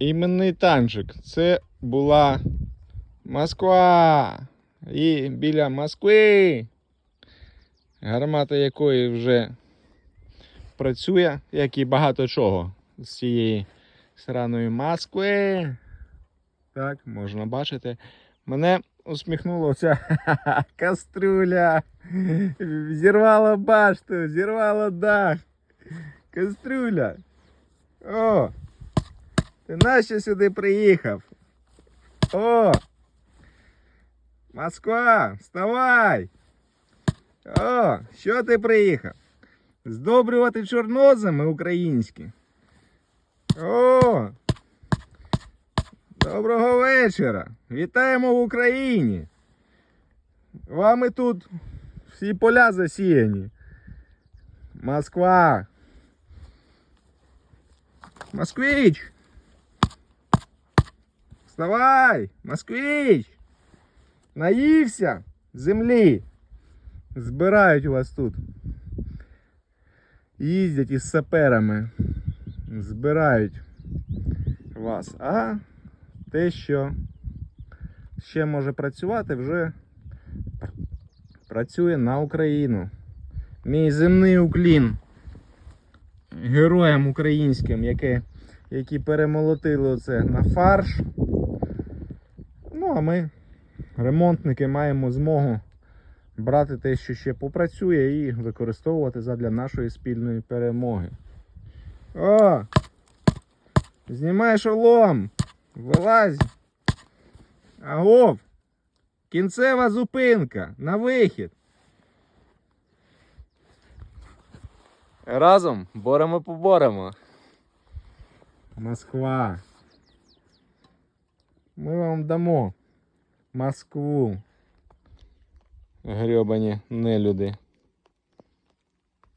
іменний танчик. Це була Москва. І біля Москви, гармата якої вже працює, як і багато чого з цієї сраної Москви. Так, можна бачити. Мене усміхнула ця каструля. Зірвала башту, зірвала дах. Каструля. О! Ти нащо сюди приїхав? О! Москва, вставай! О, що ти приїхав? Здобрювати чорноземи українські. О! Доброго вечора! Вітаємо в Україні! Вами тут всі поля засіяні. Москва! Москвич! Вставай! Москвич! Наївся землі. Збирають вас тут. Їздять із саперами. Збирають вас. А те, що ще може працювати, вже працює на Україну. Мій земний уклін героям українським, які, які перемолотили оце на фарш. Ну, а ми, ремонтники, маємо змогу брати те, що ще попрацює, і використовувати задля нашої спільної перемоги. О! Знімай шолом! Вилазь! Агов! Кінцева зупинка! На вихід! Разом боремо поборемо. Москва. Ми вам дамо Москву. Грьобані нелюди.